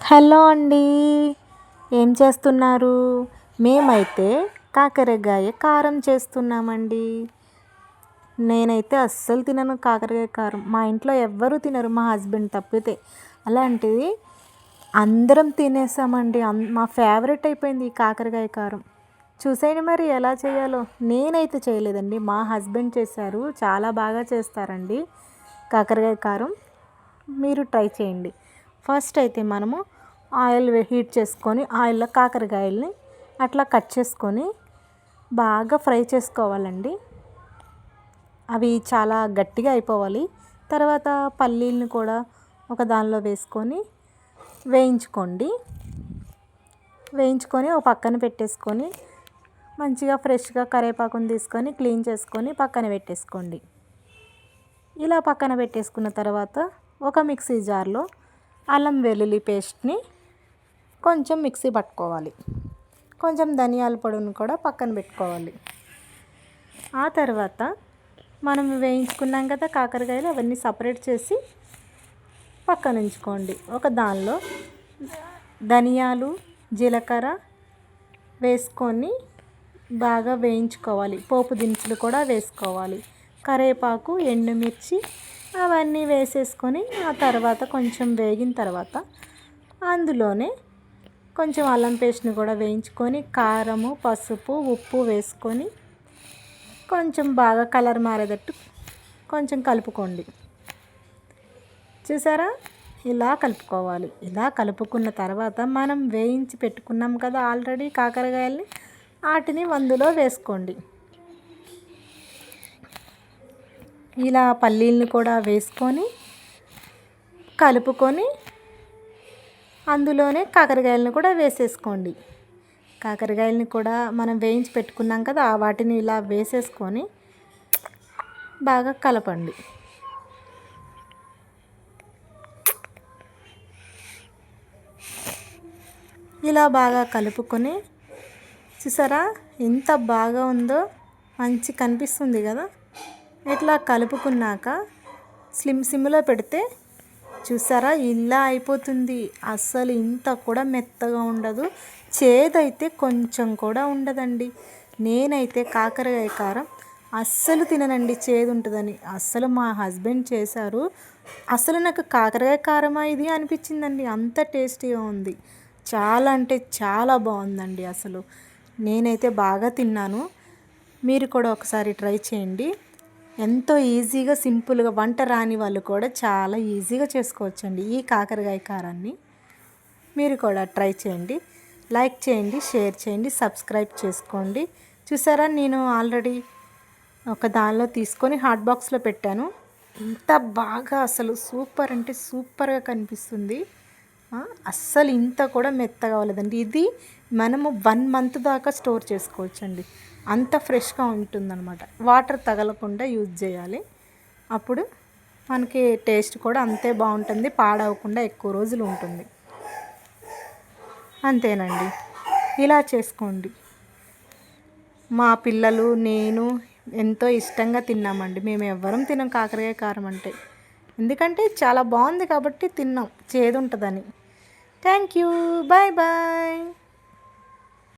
Hello అండి. ఏం చేస్తున్నారు? మేమైతే కాకరకాయ కారం చేస్తున్నామండి. నేనైతే అస్సలు తినను కాకరకాయ కారం. మా ఇంట్లో ఎవ్వరూ తినరు మా హస్బెండ్ తప్పితే. అలాంటిది అందరం తినేసామండి. మా ఫేవరెట్ అయిపోయింది ఈ కాకరకాయ కారం. చూసేయండి మరి ఎలా చేయాలో. నేనైతే చేయలేదండి. మా హస్బెండ్ చేశారు. చాలా బాగా చేస్తారండి కాకరకాయ కారం. మీరు ట్రై చేయండి. ఫస్ట్ అయితే మనము ఆయిల్ హీట్ చేసుకొని ఆయిల్లో కాకరకాయల్ని అట్లా కట్ చేసుకొని బాగా ఫ్రై చేసుకోవాలండి. అవి చాలా గట్టిగా అయిపోవాలి. తర్వాత పల్లీలను కూడా ఒక దానిలో వేసుకొని వేయించుకోండి. వేయించుకొని ఒక పక్కన పెట్టేసుకొని మంచిగా ఫ్రెష్గా కరివేపాకుని తీసుకొని క్లీన్ చేసుకొని పక్కన పెట్టేసుకోండి. ఇలా పక్కన పెట్టేసుకున్న తర్వాత ఒక మిక్సీ జార్లో అల్లం వెల్లుల్లి పేస్ట్ని కొంచెం మిక్సీ పట్టుకోవాలి. కొంచెం ధనియాల పొడిని కూడా పక్కన పెట్టుకోవాలి. ఆ తర్వాత మనం వేయించుకున్నాం కదా కాకరకాయలు అవన్నీ సపరేట్ చేసి పక్కన ఉంచుకోండి. ఒక దానిలో ధనియాలు జీలకర్ర వేసుకొని బాగా వేయించుకోవాలి. పోపు దినుసులు కూడా వేసుకోవాలి. కరివేపాకు ఎండుమిర్చి అవన్నీ వేసేసుకొని ఆ తర్వాత కొంచెం వేగిన తర్వాత అందులోనే కొంచెం అల్లం పేస్ట్ని కూడా వేయించుకొని కారము పసుపు ఉప్పు వేసుకొని కొంచెం బాగా కలర్ మారేటట్టు కొంచెం కలుపుకోండి. చూసారా? ఇలా కలుపుకోవాలి. ఇలా కలుపుకున్న తర్వాత మనం వేయించి పెట్టుకున్నాం కదా ఆల్రెడీ కాకరకాయల్ని వాటిని వందులో వేసుకోండి. ఇలా పల్లీలను కూడా వేసుకొని కలుపుకొని అందులోనే కాకరకాయలను కూడా వేసేసుకోండి. కాకరకాయలని కూడా మనం వేయించి పెట్టుకున్నాం కదా వాటిని ఇలా వేసేసుకొని బాగా కలపండి. ఇలా బాగా కలుపుకొని చూసారా ఎంత బాగా ఉందో మంచి కనిపిస్తుంది కదా. ఇట్లా కలుపుకున్నాక స్లిమ్ సిమ్లో పెడితే చూసారా ఇలా అయిపోతుంది. అస్సలు ఇంత కూడా మెత్తగా ఉండదు. చేదైతే కొంచెం కూడా ఉండదండి. నేనైతే కాకరకాయ కారం అస్సలు తిననండి చేదు ఉంటుందని. అస్సలు మా హస్బెండ్ చేశారు. అసలు నాకు కాకరకాయ కారమా ఇది అనిపించిందండి. అంత టేస్టీగా ఉంది. చాలా అంటే చాలా బాగుందండి అసలు. నేనైతే బాగా తిన్నాను. మీరు కూడా ఒకసారి ట్రై చేయండి. ఎంతో ఈజీగా సింపుల్గా వంట రాని వాళ్ళు కూడా చాలా ఈజీగా చేసుకోవచ్చండి ఈ కాకరకాయ కారాన్ని. మీరు కూడా ట్రై చేయండి. లైక్ చేయండి షేర్ చేయండి సబ్స్క్రైబ్ చేసుకోండి. చూసారా? నేను ఆల్రెడీ ఒక దానిలో తీసుకొని హాట్ బాక్స్లో పెట్టాను. ఇంత బాగా అసలు సూపర్ అంటే సూపర్గా కనిపిస్తుంది. అస్సలు ఇంత కూడా మెత్తగా అవ్వలేదండి. ఇది మనము వన్ మంత్ దాకా స్టోర్ చేసుకోవచ్చండి. అంత ఫ్రెష్గా ఉంటుందన్నమాట. వాటర్ తగలకుండా యూజ్ చేయాలి. అప్పుడు మనకి టేస్ట్ కూడా అంతే బాగుంటుంది పాడవకుండా ఎక్కువ రోజులు ఉంటుంది. అంతేనండి. ఇలా చేసుకోండి. మా పిల్లలు నేను ఎంతో ఇష్టంగా తిన్నామండి. మేము ఎవ్వరం తినం కాకరకాయ కారం అంటే. ఎందుకంటే చాలా బాగుంది కాబట్టి తిన్నాం చేదు ఉంటుందని థ్యాంక్ యూ బాయ్ బాయ్